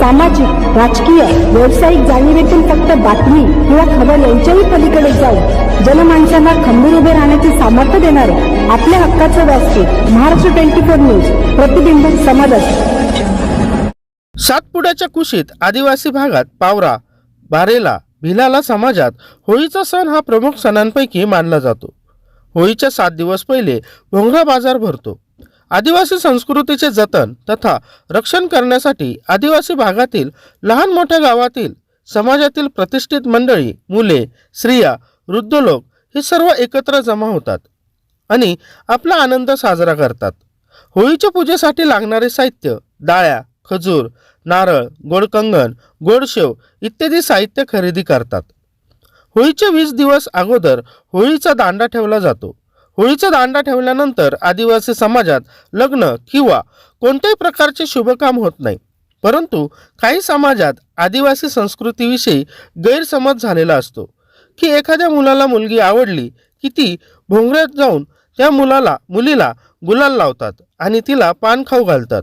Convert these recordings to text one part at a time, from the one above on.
सामाजिक राजकीय व्यावसायिक जाणीवेतून फक्त बातमी किंवा खबर यांच्याही पलीकडे जाऊन जनमानसांना खंबीर उभे राहण्याचे सामर्थ्य देणारे आपल्या हक्काचं व्यासपीठ महाराष्ट्र ट्वेंटी फोर न्यूज प्रतिबिंब समाजाचे सातपुड्याच्या कुशीत आदिवासी भागात पावरा बारेला भिलाला समाजात होळीचा सण हा प्रमुख सणांपैकी मानला जातो. होळीच्या सात दिवस पहिले भोंगरा बाजार भरतो. आदिवासी संस्कृतीचे जतन तथा रक्षण करण्यासाठी आदिवासी भागातील लहान मोठ्या गावातील समाजातील प्रतिष्ठित मंडळी मुले स्त्रिया वृद्ध लोक हे सर्व एकत्र जमा होतात आणि आपला आनंद साजरा करतात. होळीच्या पूजेसाठी लागणारे साहित्य डाळ्या खजूर नारळ गोडकंगण गोडशेव इत्यादी साहित्य खरेदी करतात. होळीचे वीस दिवस अगोदर होळीचा दांडा ठेवला जातो. होळीचा दांडा ठेवल्यानंतर आदिवासी समाजात लग्न किंवा कोणत्याही प्रकारचे शुभकाम होत नाही. परंतु काही समाजात आदिवासी संस्कृतीविषयी गैरसमज झालेला असतो की एखाद्या मुलाला मुलगी आवडली की ती भोंगऱ्यात जाऊन त्या मुलाला मुलीला गुलाल लावतात आणि तिला पान खाऊ घालतात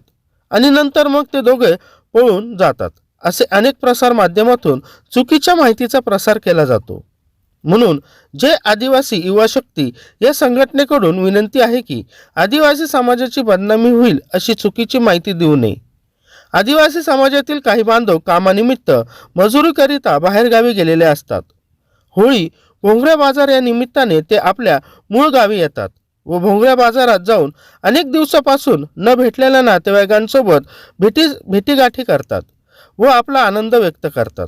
आणि नंतर मग ते दोघे पळून जातात असे अनेक प्रसार माध्यमातून चुकीच्या माहितीचा प्रसार केला जातो. म्हणून जय आदिवासी युवा शक्ती या संघटनेकडून विनंती आहे की आदिवासी समाजाची बदनामी होईल अशी चुकीची माहिती देऊ नये. आदिवासी समाजातील काही बांधव कामानिमित्त मजुरीकरिता बाहेरगावी गेलेले असतात. होळी भोंगऱ्या बाजार या निमित्ताने ते आपल्या मूळ गावी येतात व भोंगऱ्या बाजारात जाऊन अनेक दिवसापासून न भेटलेल्या नातेवाईकांसोबत भेटी भेटीगाठी करतात व आपला आनंद व्यक्त करतात.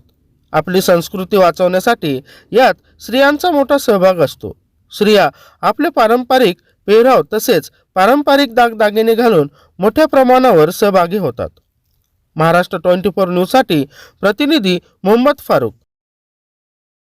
आपली संस्कृती वाचवण्यासाठी यात स्त्रियांचा मोठा सहभाग असतो. स्त्रिया आपले पारंपरिक पेहराव तसेच पारंपरिक दागदागिने घालून मोठ्या प्रमाणावर सहभागी होतात. महाराष्ट्र ट्वेंटी फोर न्यूजसाठी प्रतिनिधी मोहम्मद फारूक